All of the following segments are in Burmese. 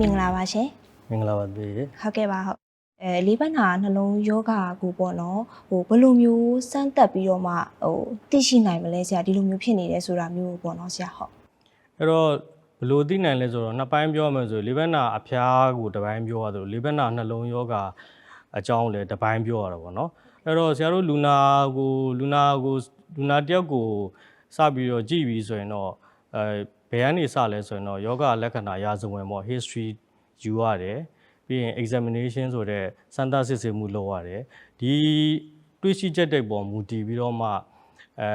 မင်္ဂလာပါရှင်မင်္ဂလာပါသေးရေဟုတ်ကဲ့ပါဟုတ်အဲလေးပတ်နာနှလုံးယောဂကိုပေါ့နော်ဟိုဘယ်လိုမျိုးစမ်းတက်ပြီးတော့မှဟိုသိရှိနိုင်မလဲဆရာဒီလိုမျိုးဖြစ်နေတယ်ဆိုတာမျိုးပေါ့နော်ဆရာဟုတ်အဲ့တော့ဘယ်လိုသိနိုင်လဲဆိုတော့နှစ်ပိုင်းပြောရမယ်ဆိုလေဘက်နာအဖျားကိုတစ်ပိုင်းပြောရသလိုလေဘက်နာနှလုံးယောဂအကြောင်းလည်းတစ်ပိုင်းပြောရတာပေါ့နော်အဲ့တော့ဆရာတို့လူနာကိုလူနာကိုလူနာတယောက်ကိုစပြီးတော့ကြည့်ပြီးဆိုရင်တော့အဲ ဘယ်ကနေစလဲဆိုရင်တော့ယောဂလက္ခဏာရာဇဝင်ပေါ့ history ယူရတယ်ပြီးရင် examination ဆိုတဲ့စမ်းသပ်စစ်ဆေးမှုလုပ်ရတယ်ဒီတွေးရှိချက်တဲ့ပုံမူတည်ပြီးတော့မှအဲ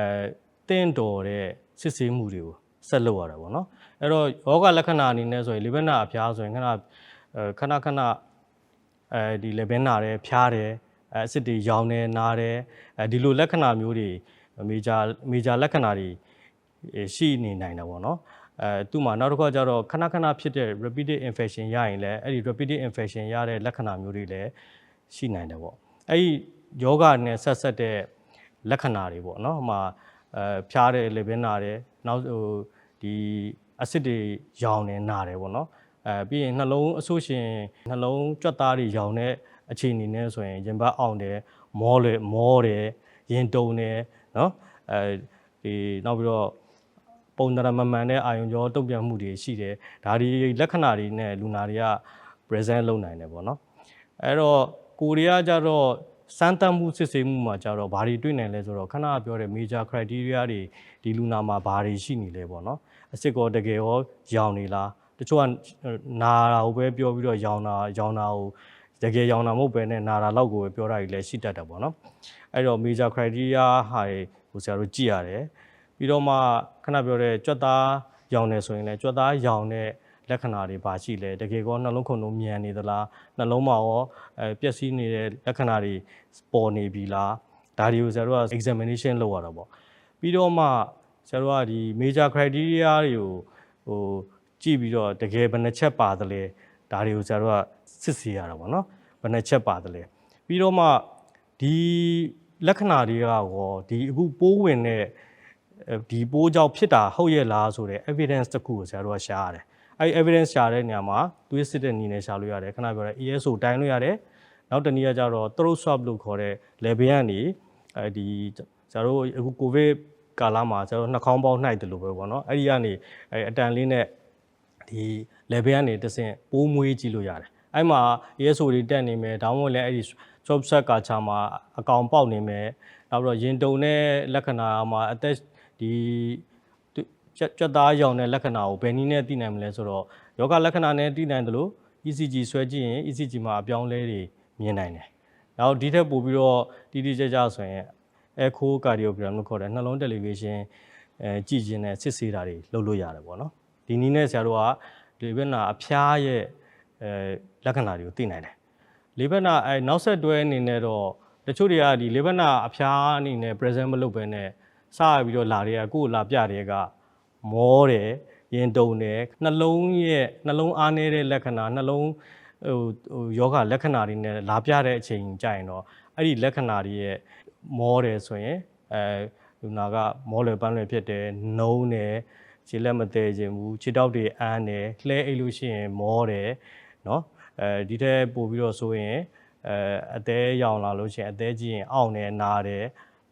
တင့်တော်တဲ့စစ်ဆေးမှုတွေကိုဆက်လုပ်ရတာပေါ့နော်အဲ့တော့ယောဂလက္ခဏာအနေနဲ့ဆိုရင်လေဘက်နာအဖျားဆိုရင်ခဏအဲခဏခဏအဲဒီလေဘက်နာတယ်ဖျားတယ်အဲအစစ်တွေရောင်တယ်နားတယ်အဲဒီလိုလက္ခဏာမျိုးတွေမေဂျာမေဂျာလက္ခဏာတွေရှိနေနိုင်တာပေါ့နော် အဲသူ့မှာနောက်တစ်ခါကျတော့ခဏခဏဖြစ်တဲ့ repeated infection ရရင်လည်းအဲ့ဒီ repeated infection ရတဲ့လက္ခဏာမျိုးတွေလည်းရှိနိုင်တယ်ပေါ့အဲ့ဒီယောဂနဲ့ဆက်ဆက်တဲ့လက္ခဏာတွေပေါ့နော်ဟိုမှာအဲဖျားတယ်လေဘင်းနာတယ်နောက်ဟိုဒီအစစ်တွေရောင်နေနာတယ်ပေါ့နော်အဲပြီးရင်နှလုံးအဆိုးရှင်နှလုံးကြွက်သားတွေရောင်တဲ့အခြေအနေနဲ့ဆိုရင်ရင်ဘတ်အောင်တယ်မောလေမောတယ်ရင်တုံတယ်နော်အဲဒီနောက်ပြီးတော့ ပုံသဏ္ဍာန်မမှန်တဲ့အာယုံကြောတုံ့ပြန်မှုတွေရှိတယ်ဒါဒီလက္ခဏာတွေနဲ့လူနာတွေက present လုပ်နိုင်တယ်ပေါ့နော်အဲ့တော့ကိုရီးယားကြတော့စမ်းသပ်မှုစစ်ဆေးမှုမှာကြတော့ဘာတွေတွေ့နိုင်လဲဆိုတော့ခဏပြောတဲ့ major criteria တွေဒီလူနာမှာဘာတွေရှိနေလဲပေါ့နော်အစစ်ကောတကယ်ရောရောင်နေလားတချို့ကနာတာကိုပဲပြောပြီးတော့ရောင်တာရောင်တာကိုတကယ်ရောင်တာမဟုတ်ပဲနဲ့နာတာလောက်ကိုပဲပြောတာကြီးလည်းရှိတတ်တယ်ပေါ့နော်အဲ့တော့ major criteria ဟာကိုဆရာတို့ကြည့်ရတယ် ပြီးတော့မှခဏပြောတဲ့ကြွက်သားရောင်နေဆိုရင်လည်းကြွက်သားရောင်တဲ့လက္ခဏာတွေပါရှိလဲတကယ်ကောနှလုံးခုန်လုံးမြန်နေသလားနှလုံးမှာရောအဲပျက်စီးနေတဲ့လက္ခဏာတွေပေါ်နေပြီလားဒါတွေကိုဆရာတို့က examination လုပ်ရတာပေါ့ပြီးတော့မှဆရာတို့ကဒီ major criteria တွေကိုဟိုကြည့်ပြီးတော့တကယ်ဘယ်နှချက်ပါတယ်လဲဒါတွေကိုဆရာတို့ကစစ်ဆေးရတာပေါ့နော်ဘယ်နှချက်ပါတယ်လဲပြီးတော့မှဒီလက္ခဏာတွေကရောဒီအခုပိုးဝင်တဲ့ ဒီပိုးကြောင့်ဖြစ်တာဟုတ်ရဲ့လားဆိုတဲ့ evidence တစ်ခုကိုဆရာတို့ကရှာရတယ်။အဲဒီ evidence ရှာတဲ့နေရာမှာသွေးစစ်တဲ့နည်းနဲ့ရှာလို့ရတယ်ခဏပြောတဲ့ ESO တိုင်းလို့ရတယ်။နောက်တစ်နည်းကကြတော့ throat swab လို့ခေါ်တဲ့ level ကနေအဲဒီဆရာတို့အခု covid ကာလမှာဆရာတို့နှာခေါင်းပေါက်နှိုက်တယ်လို့ပဲပေါ့နော်။အဲဒီကနေအဲအတန်လေးနဲ့ဒီ level ကနေတဆင့်ပိုးမွေးကြည့်လို့ရတယ်။အဲဒီမှာ ESO တွေတက်နေမယ်ဒါမှမဟုတ်လည်းအဲဒီ swab set ကာချာမှာအကောင်ပေါက်နေမယ်။နောက်ပြီးတော့ရင်တုံတဲ့လက္ခဏာမှာအသက် ဒီကြက်ကြက်သားရောင်တဲ့လက္ခဏာကိုဘယ်နည်းနဲ့သိနိုင်မလဲဆိုတော့ယောဂလက္ခဏာနဲ့သိနိုင်တယ်လို့ ECG ဆွဲကြည့်ရင် ECG မှာအပြောင်းလဲတွေမြင်နိုင်တယ်။နောက်ဒီထက်ပိုပြီးတော့တိတိကျကျဆိုရင် echo cardiogram လို့ခေါ်တဲ့နှလုံး television အဲကြည့်ခြင်းနဲ့စစ်ဆေးတာတွေလုပ်လို့ရတယ်ပေါ့နော်။ဒီနည်းနဲ့ဆရာတို့ကဒီဘက်နာအဖျားရဲ့အဲလက္ခဏာတွေကိုသိနိုင်တယ်။လေဘက်နာအဲနောက်ဆက်တွဲအနေနဲ့တော့တချို့တွေကဒီလေဘက်နာအဖျားအနေနဲ့ present မလုပ်ဘဲနဲ့ စပြီးတော့လာတွေကကိုယ်လာပြတွေကမောတယ်ရင်တုံတယ်နှလုံးရဲ့နှလုံးအားနေတဲ့လက္ခဏာနှလုံးဟိုဟိုယောဂလက္ခဏာတွေနဲ့လာပြတဲ့အချိန်ကြရင်တော့အဲ့ဒီလက္ခဏာတွေရဲ့မောတယ်ဆိုရင်အဲလူနာကမောလွယ်ပန်းလွယ်ဖြစ်တယ်နှုံးတယ်ခြေလက်မသေးခြင်းဘူးခြေတောက်တွေအန်းတယ်လှဲအိတ်လို့ရှိရင်မောတယ်เนาะအဲဒီထက်ပို့ပြီးတော့ဆိုရင်အဲအသေးရောင်လာလို့ရှိရင်အသေးကြည့်ရင်အောင့်နေနာတယ်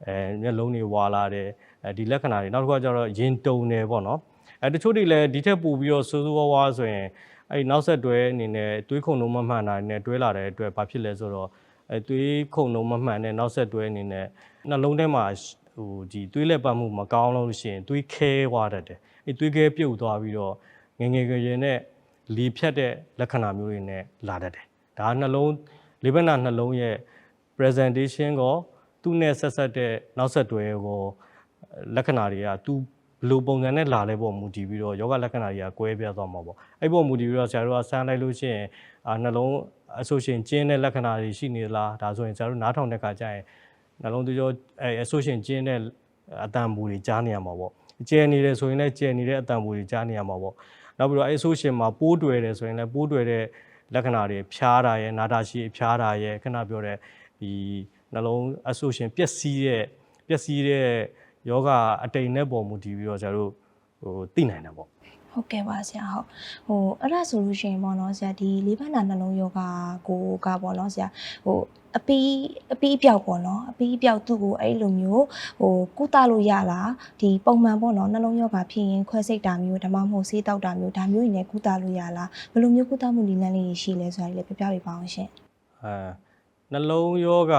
အဲမျက်လုံးတွေဝါလာတယ်အဲဒီလက္ခဏာတွေနောက်တစ်ခုကကျတော့ရင်တုံတယ်ပေါ့နော်အဲတချို့တွေလည်းဒီထက်ပိုပြီးတော့ဆိုးဆိုးဝါးဝါးဆိုရင်အဲဒီနောက်ဆက်တွဲအနေနဲ့တွေးခုံလုံးမမှန်တာနဲ့တွဲလာတဲ့အတွက်ဘာဖြစ်လဲဆိုတော့အဲတွေးခုံလုံးမမှန်တဲ့နောက်ဆက်တွဲအနေနဲ့နှလုံးထဲမှာဟိုဒီတွေးလက်ပတ်မှုမကောင်းလို့ရှိရင်တွေးခဲသွားတတ်တယ်အဲတွေးခဲပြုတ်သွားပြီးတော့ငငယ်ငယ်ရင်နဲ့လီဖြတ်တဲ့လက္ခဏာမျိုးတွေနဲ့လာတတ်တယ်ဒါကနှလုံးလေးဘက်နာနှလုံးရဲ့ presentation ကို သူ့နဲ့ဆက်ဆက်တဲ့နောက်ဆက်တွဲကိုလက္ခဏာတွေကသူဘယ်လိုပုံစံနဲ့လာလဲပေါ့မူတည်ပြီးတော့ယောဂလက္ခဏာတွေကကွဲပြားသွားမှာပေါ့အဲ့ပေါ်မူတည်ပြီးတော့ဆရာတို့ကဆန်းလိုက်လို့ရှိရင်အာနှလုံးအဆိုရှင်ကျင်းတဲ့လက္ခဏာတွေရှိနေလားဒါဆိုရင်ဆရာတို့နားထောင်တဲ့ခါကျရင်နှလုံးသွေးကြောအဲအဆိုရှင်ကျင်းတဲ့အတန်ပူတွေကြားနေရမှာပေါ့ကျဲနေတယ်ဆိုရင်လည်းကျဲနေတဲ့အတန်ပူတွေကြားနေရမှာပေါ့နောက်ပြီးတော့အဲဆိုရှင်မှာပိုးတွေ့တယ်ဆိုရင်လည်းပိုးတွေ့တဲ့လက္ခဏာတွေဖြားတာရဲ့နာတာရှိဖြားတာရဲ့ခဏပြောတဲ့ဒီ နှလုံးအဆိုရှင်ပျက်စီးတဲ့ပျက်စီးတဲ့ယောဂအတိမ်နဲ့ပုံမူတည်ပြီးတော့ကျတို့ဟိုသိနိုင်တယ်ပေါ့ဟဟုတ်ကဲ့ပါဆရာဟုတ်ဟိုအဲ့ဒါဆိုလို့ရှိရင်ပေါ့နော်ဆရာဒီလေးပန်းနာနှလုံးယောဂကိုကပေါ့နော်ဆရာဟိုအပီးအပီးအပြောက်ပေါ့နော်အပီးအပြောက်သူ့ကိုအဲ့လိုမျိုးဟိုကုသလို့ရလားဒီပုံမှန်ပေါ့နော်နှလုံးယောဂဖြစ်ရင်ခွဲစိတ်တာမျိုးဒါမှမဟုတ်ဆေးတောက်တာမျိုးဒါမျိုးတွေနဲ့ကုသလို့ရလားဘယ်လိုမျိုးကုသမှုနည်းလမ်းလေးတွေရှိလဲဆိုတာလေးလည်းပြပြပေးပါအောင်ရှင်အဲ နှလုံးယောဂ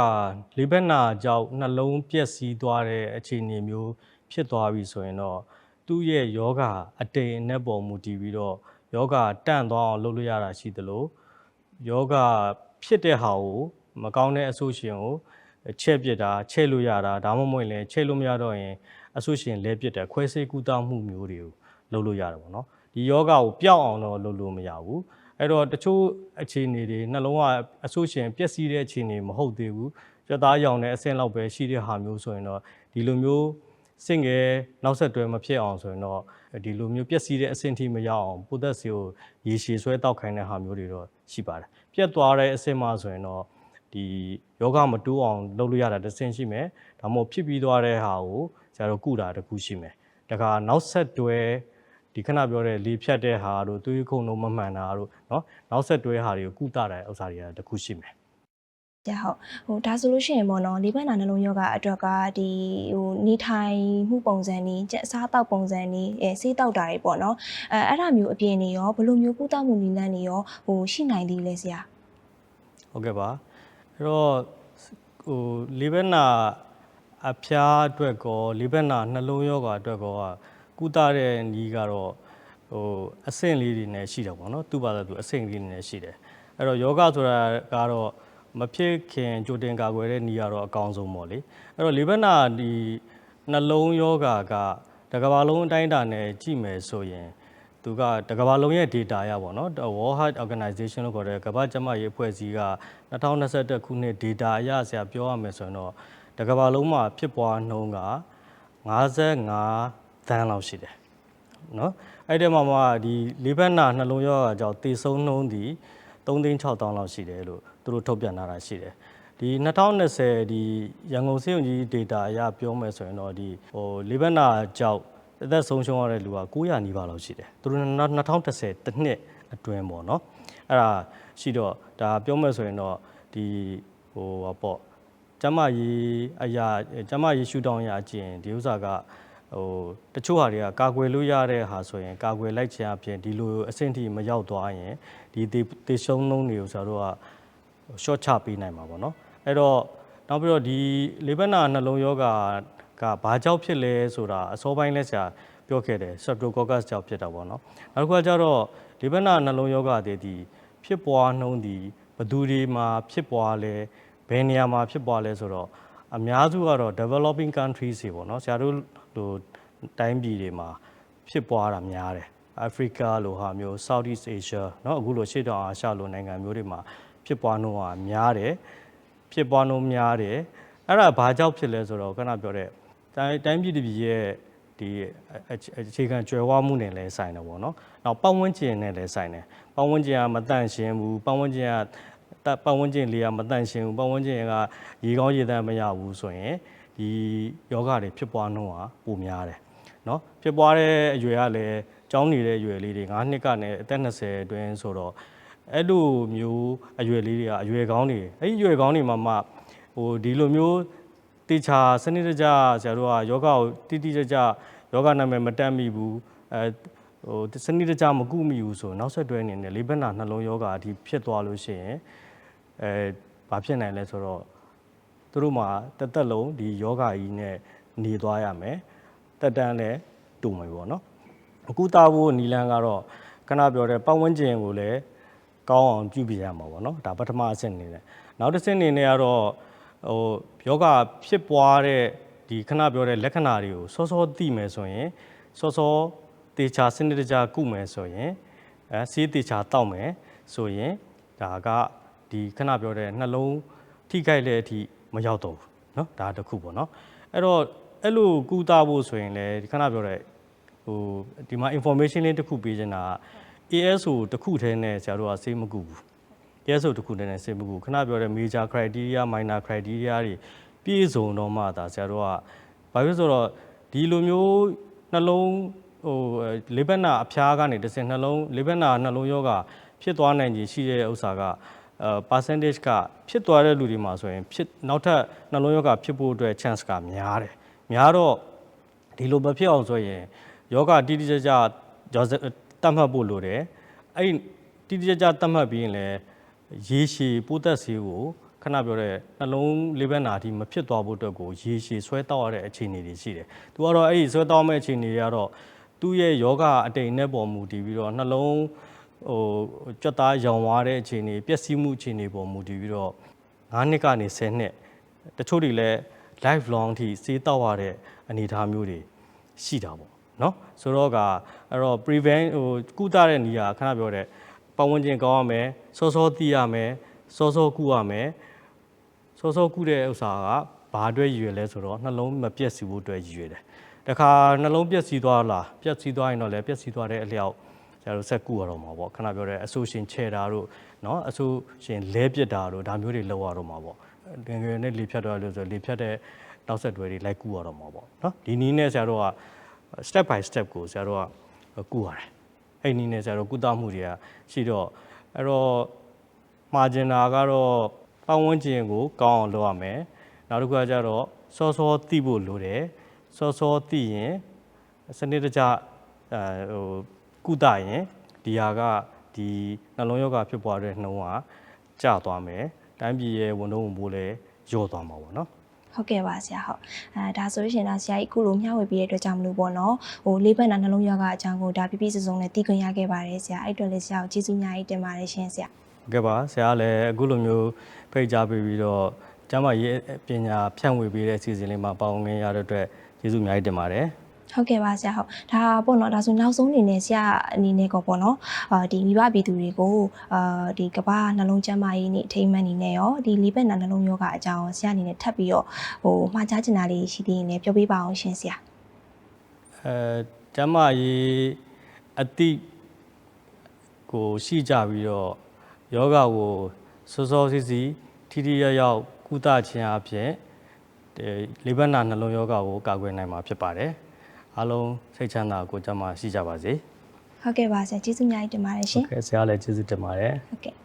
လေးဘက်နာကြောင့်နှလုံးပျက်စီးသွားတဲ့အခြေအနေမျိုးဖြစ်သွားပြီဆိုရင်တော့သူ့ရဲ့ယောဂအတိမ်အနက်ပေါ်မူတည်ပြီးတော့ယောဂတန့်သွားအောင်လုပ်လို့ရတာရှိသလိုယောဂဖြစ်တဲ့ဟာကိုမကောင်းတဲ့အဆိုရှင်ကိုချက်ပစ်တာချက်လို့ရတာဒါမှမဟုတ်ရင်ချက်လို့မရတော့ရင်အဆိုရှင်လဲပစ်တယ်ခွဲစိတ်ကူတာမှုမျိုးတွေကိုလုပ်လို့ရတယ်ပေါ့နော်ဒီယောဂကိုပျောက်အောင်တော့လုပ်လို့မရဘူး အဲ့တော့တချို့အခြေအနေတွေနှလုံးကအဆိုရှင်ပျက်စီးတဲ့အခြေအနေမဟုတ်သေးဘူးကြက်သားရောင်တဲ့အဆင့်လောက်ပဲရှိတဲ့ဟာမျိုးဆိုရင်တော့ဒီလိုမျိုးစင့်ငယ်နောက်ဆက်တွဲမဖြစ်အောင်ဆိုရင်တော့ဒီလိုမျိုးပျက်စီးတဲ့အဆင့်ထိမရောက်အောင်ပိုသက်စီကိုရေရှည်ဆွဲတောက်ခိုင်းတဲ့ဟာမျိုးတွေတော့ရှိပါတယ်ပြတ်သွားတဲ့အဆင့်မှဆိုရင်တော့ဒီယောဂမတိုးအောင်လုပ်လို့ရတာတစ်ဆင့်ရှိမယ်ဒါမှမဟုတ်ဖြစ်ပြီးသွားတဲ့ဟာကိုကျတော့ကုတာတစ်ခုရှိမယ်ဒါကနောက်ဆက်တွဲ ဒီခဏပြောတဲ့လေဖြတ်တဲ့ဟာတို့သွေးခုန်လုံးမမှန်တာတို့เนาะနောက်ဆက်တွဲဟာတွေကိုကုသတဲ့ဥစ္စာတွေကတခုရှိမယ် ။ကြာဟုတ်ဟိုဒါဆိုလို့ရှိရင်ပေါ့နော်လေးပန်းနာနှလုံးယောဂအတွက်ကဒီဟိုနေထိုင်မှုပုံစံနေကြက်စားတောက်ပုံစံနေအဲဆေးတောက်တာတွေပေါ့နော်အဲအဲ့ဒါမျိုးအပြင်နေရောဘယ်လိုမျိုးကုသမှုနည်းလမ်းတွေရောဟိုရှိနိုင်သေးလဲဆရာ ဟုတ်ကဲ့ပါအဲ့တော့ဟိုလေးဘက်နာအဖျားအတွက်ကောလေးဘက်နာနှလုံးယောဂအတွက်ကောက ကုသတဲ့နီးကတော့ဟိုအဆင့်လေးတွေနဲ့ရှိတယ်ပေါ့နော်သူ့ဘာသာသူအဆင့်လေးတွေနဲ့ရှိတယ်အဲ့တော့ယောဂဆိုတာကတော့မဖြစ်ခင်ကြိုတင်ကာကွယ်တဲ့နီးကတော့အကောင်းဆုံးပေါ့လေအဲ့တော့လေးဘက်နာဒီနှလုံးယောဂကတစ်ကမ္ဘာလုံးအတိုင်းအတာနဲ့ကြည့်မယ်ဆိုရင်သူကတကမ္ဘာလုံးရဲ့ data ရပါတော့။ World Health Organization လို့ခေါ်တဲ့ကမ္ဘာ့ကျန်းမာရေးအဖွဲ့အစည်းက2021ခုနှစ် data အရဆရာပြောရမယ်ဆိုရင်တော့တကမ္ဘာလုံးမှာဖြစ်ပွားနှုန်းက55 သန်းလောက်ရှိတယ်။နော်။အဲ့ဒီမှာမှဒီလေးဘက်နာနှလုံးရောဂါကြောင့်သေဆုံးနှုန်းဒီ3သိန်း6တောင်းလောက်ရှိတယ်လို့သူတို့ထုတ်ပြန်ထားတာရှိတယ်။ဒီ2020ဒီရန်ကုန်စေုံကြီး data အရပြောမယ်ဆိုရင်တော့ဒီဟိုလေးဘက်နာကြောင့်အသက်ဆုံးရှုံးရတဲ့လူက900နီးပါးလောက်ရှိတယ်။သူတို့2010တစ်နှစ်အတွင်းပေါ့နော်။အဲ့ဒါရှိတော့ဒါပြောမယ်ဆိုရင်တော့ဒီဟိုဟာပေါ့ကျမကြီးအရာကျမကြီးရှူတောင်းရအကျင်ဒီဥစ္စာက ဟိုတချို့ဟာတွေကကာကွယ်လို့ရတဲ့ဟာဆိုရင်ကာကွယ်လိုက်ခြင်းအပြင်ဒီလိုအဆင့်ထိမရောက်သွားရင်ဒီတေတေရှုံးလုံးတွေကိုဆိုတော့က short ချပေးနိုင်မှာပေါ့နော်အဲ့တော့နောက်ပြီးတော့ဒီလေဘက်နာနှလုံးယောဂါကဘာကြောင့်ဖြစ်လဲဆိုတာအစောပိုင်းလဲဆရာပြောခဲ့တယ် streptococcus ကြောင့်ဖြစ်တာပေါ့နော်နောက်တစ်ခုကကျတော့လေဘက်နာနှလုံးယောဂါတွေဒီဖြစ်ပွားနှုန်းဒီဘယ်သူတွေမှာဖြစ်ပွားလဲဘယ်နေရာမှာဖြစ်ပွားလဲဆိုတော့အများစုကတော့ developing countries တွေပေါ့နော်ဆရာတို့ လိုတိုင်းပြည်တွေမှာဖြစ်ပွားတာများတယ် အာဖရိကလိုဟာမျိုး Southeast Asia เนาะအခုလိုရှေ့တောင်အာရှလိုနိုင်ငံမျိုးတွေမှာဖြစ်ပွားနှုန်းကများတယ်ဖြစ်ပွားနှုန်းများတယ်အဲ့ဒါဘာကြောင့်ဖြစ်လဲဆိုတော့ခဏပြောတဲ့တိုင်းတိုင်းပြည်တစ်ပြည်ရဲ့ဒီအခြေခံကြွယ်ဝမှုနဲ့လည်းဆိုင်တယ်ပေါ့နော်။နောက်ပတ်ဝန်းကျင်နဲ့လည်းဆိုင်တယ်။ပတ်ဝန်းကျင်ကမတန့်ရှင်းဘူးပတ်ဝန်းကျင်ကတပ်ပတ်ဝန်းကျင်လေးကမတန့်ရှင်းဘူးပတ်ဝန်းကျင်ကရေကောင်းရေသန့်မရဘူးဆိုရင် ဒီယောဂတွေဖြစ်ပွားနှုန်းကပိုများတယ်။နော်ဖြစ်ပွားတဲ့အရွယ်ကလည်းကျောင်းနေတဲ့အရွယ်လေးတွေ9နှစ်ကနေအသက်20အတွင်းဆိုတော့အဲ့လိုမျိုးအရွယ်လေးတွေကအရွယ်ကောင်းတွေအဲ့ဒီအရွယ်ကောင်းတွေမှာမှဟိုဒီလိုမျိုးတေချာစနစ်တကျဆရာတို့ကယောဂကိုတိတိကျကျယောဂနာမည်မတက်မိဘူးအဲဟိုစနစ်တကျမကုမိဘူးဆိုနောက်ဆက်တွဲအနေနဲ့လေးဘက်နာနှလုံးယောဂအထိဖြစ်သွားလို့ရှိရင်အဲဘာဖြစ်နိုင်လဲဆိုတော့ သူတို့မှာတက်တက်လုံးဒီယောဂကြီးနဲ့နေသွားရမယ်တက်တန်းလည်းတူမယ်ပေါ့နော်အခုသားဖို့နီလန်းကတော့ခဏပြောတဲ့ပတ်ဝန်းကျင်ကိုလည်းကောင်းအောင်ပြုပြရမှာပေါ့နော်ဒါပထမအဆင့်အနေနဲ့နောက်တစ်ဆင့်အနေနဲ့ကတော့ဟိုယောဂဖြစ်ပွားတဲ့ဒီခဏပြောတဲ့လက္ခဏာတွေကိုစောစောသိမယ်ဆိုရင်စောစောတေချာစနစ်တကျကုမယ်ဆိုရင်အဲစီးတေချာတောက်မယ်ဆိုရင်ဒါကဒီခဏပြောတဲ့နှလုံးထိခိုက်တဲ့အထိ မရောက်တော့ဘူးเนาะဒါတစ်ခုပေါ့เนาะအဲ့တော့အဲ့လိုကူတာဖို့ဆိုရင်လည်းဒီခဏပြောတဲ့ဟိုဒီမှာ information လေးတစ်ခုပေးချင်တာက ASO တစ်ခုတည်းနဲ့ဆရာတို့ကစေးမကူဘူး ASO တစ်ခုတည်းနဲ့စေးမကူခဏပြောတဲ့ major criteria minor criteria တွေပြည့်စုံတော့မှဒါဆရာတို့ကဘာဖြစ်လို့ဆိုတော့ဒီလိုမျိုးနှလုံး ဟိုလေးဘက်နာအဖျားကနေတစ်စင်နှလုံးလေးဘက်နာနှလုံးယောဂဖြစ်သွားနိုင်ခြင်းရှိတဲ့ဥစ္စာကအဲ percentage ကဖြစ်သွားတဲ့လူတွေမှာဆိုရင်ဖြစ်နောက်ထပ်နှလုံးယောဂဖြစ်ဖို့အတွက် chance ကများတယ်များတော့ဒီလိုမဖြစ်အောင်ဆိုရင်ယောဂတိတိကျကျရောစတတ်မှတ်ဖို့လိုတယ်အဲ့ဒီတိတိကျကျတတ်မှတ်ပြီးရင်လည်းရေရှည်ပိုးသက်ဆေးကိုခဏပြောတဲ့နှလုံးလေးဘက်နာအထိမဖြစ်သွားဖို့အတွက်ကိုရေရှည်ဆွဲတောက်ရတဲ့အခြေအနေတွေရှိတယ်။သူကတော့အဲ့ဒီဆွဲတောက်မဲ့အခြေအနေတွေကတော့သူ့ရဲ့ယောဂအတိမ်နဲ့ပေါ်မူတည်ပြီးတော့နှလုံး ဟိုကြွက်သားရောင်သွားတဲ့အခြေအနေပျက်စီးမှုအခြေအနေပေါ်မူတည်ပြီးတော့9နှစ်ကနေ10နှစ်တချို့တွေလည်း life long အထိစေးတောက်ရတဲ့အနေအထားမျိုးတွေရှိတာပေါ့နော်ဆိုတော့ကအဲ့တော့ prevent ဟိုကုသတဲ့နေရာခဏပြောတဲ့ပတ်ဝန်းကျင်ကောင်းရမယ်စောစောသိရမယ်စောစောကုရမယ်စောစောကုတဲ့ဥစ္စာကဘာအတွက်ရည်ရွယ်လဲဆိုတော့နှလုံးမပြည့်စုံဖို့အတွက်ရည်ရွယ်တယ်။တခါနှလုံးပြည့်စည်သွားလားပြည့်စည်သွားရင်တော့လည်းပြည့်စည်သွားတဲ့အလျောက် ကျတော့ဆက်ကုရတော့မှာပေါ့ခဏပြောတဲ့အဆူရှင်ချဲတာတို့เนาะအဆူရှင်လဲပစ်တာတို့ဒါမျိုးတွေလောက်ရတော့မှာပေါ့ငယ်ငယ်နဲ့လေဖြတ်တော့လို့ဆိုလေဖြတ်တဲ့နောက်ဆက်တွဲတွေလိုက်ကုရတော့မှာပေါ့เนาะဒီနည်းနဲ့ဆရာတို့က step by step ကိုဆရာတို့ကကုရတယ်အဲ့ဒီနည်းနဲ့ဆရာတို့ကုသမှုတွေကရှိတော့အဲ့တော့ မှာကျင်တာကတော့ပတ်ဝန်းကျင်ကိုကောင်းအောင်လုပ်ရမယ်နောက်တစ်ခုကကျတော့စောစောသိဖို့လိုတယ်စောစောသိရင်စနစ်တကျအဲဟို ကုသရင်ဒီဟာကဒီနှလုံးရောဂါဖြစ်ပွားတဲ့နှုံးကကျသွားမယ်တိုင်းပြည်ရဲ့ဝန်တော့ဝန်ပိုးလည်းညော့သွားမှာပေါ့နော်ဟုတ်ကဲ့ပါဆရာဟုတ်အဲဒါဆိုလို့ရှိရင်တော့ဆရာကြီးအခုလိုမျှဝေပေးတဲ့အတွက်ကြောင့်မလို့ပေါ့နော်ဟိုလေးဘက်နာနှလုံးယောဂအကြောင်းကိုဒါပြပြစုံစုံနဲ့သိခွင့်ရခဲ့ပါတယ်ဆရာအဲ့အတွက်လည်းဆရာကိုကျေးဇူးအများကြီးတင်ပါတယ်ရှင်ဆရာဟုတ်ကဲ့ပါဆရာကလည်းအခုလိုမျိုးဖိတ်ကြားပေးပြီးတော့ကျမ်းမာရေးပညာဖြန့်ဝေပေးတဲ့အစီအစဉ်လေးမှာပါဝင်ခွင့်ရတဲ့အတွက်ကျေးဇူးအများကြီးတင်ပါတယ် ဟုတ်ကဲ့ပါဆရာဟုတ်ဒါပေါ့နော်ဒါဆိုနောက်ဆုံးအနေနဲ့ဆရာအနေနဲ့ကောပေါ့နော်အာဒီမိဘပြည်သူတွေကိုအာဒီကမ္ဘာနှလုံးကျန်းမာရေးနေ့အထိမ်းအမှတ်အနေနဲ့ရောဒီလေးဘက်နာနှလုံးယောဂအကြောင်းဆရာအနေနဲ့ထပ်ပြီးတော့ဟိုမှာကြားချင်တာလေးရှိသေးရင်လည်းပြောပြပါအောင်ရှင်ဆရာအဲကျမ်းမာရေးအတိကိုရှိကြပြီးတော့ယောဂကိုစောစောစီးစီးထိထိရောက်ရောက်ကုသခြင်းအပြင်ဒီလေဘနာနှလုံးယောဂကိုကာကွယ်နိုင်မှာဖြစ်ပါတယ် အားလုံးစိတ်ချမ်းသာကိုယ်ကျန်းမာရှိကြပါစေဟုတ်ကဲ့ပါဆရာကျေးဇူးအများကြီးတင်ပါတယ်ရှင်ကဲဆရာလည်းကျေးဇူးတင်ပါတယ် ဟုတ်ကဲ့အ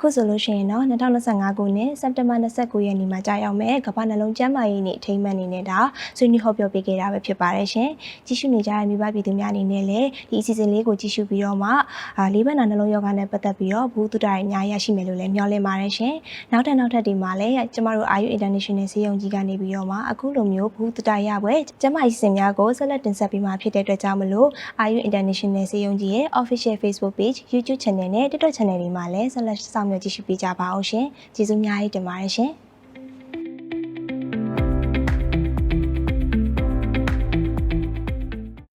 ခုဆိုလို့ရှိရင်တော့2025ခုနှစ်စက်တင်ဘာ29ရက်နေ့မှာကြာရောက်မယ်ကမ္ဘာနှလုံးကျန်းမာရေးနေ့အထိမ်းအမှတ်အနေနဲ့ဒါဆွေးနွေးဟောပြောပေးခဲ့တာပဲဖြစ်ပါတယ်ရှင်ကြည့်ရှုနေကြတဲ့မိဘပြည်သူများအနေနဲ့လည်းဒီအစီအစဉ်လေးကိုကြည့်ရှုပြီးတော့မှအာလေးဘက်နာနှလုံးယောဂနဲ့ပတ်သက်ပြီးတော့ဘူးတုဒ္ဒရာအများကြီးရရှိမယ်လို့လည်းမျှော်လင့်ပါတယ်ရှင်နောက်ထပ်နောက်ထပ်ဒီမှာလည်းကျမတို့အာယူ International ဆေးရုံကြီးကနေပြီးတော့မှအခုလိုမျိုးဘူးတုဒ္ဒရာရပွဲကျန်းမာရေးစင်များကိုဆက်လက်တင်ဆက်ပေးမှာဖြစ်တဲ့အတွက်ကြောင့်မလို့အာယူ International ဆေးရုံကြီးရဲ့ Official Facebook Page YouTube Channel နဲ့ TikTok Channel တွေမှာလည်းဆက်လက်စောင့်မျှော်ကြည့်ရှုပေးကြပါအောင်ရှင်ကျေးဇူးအများကြီးတင်ပါတယ်ရှင်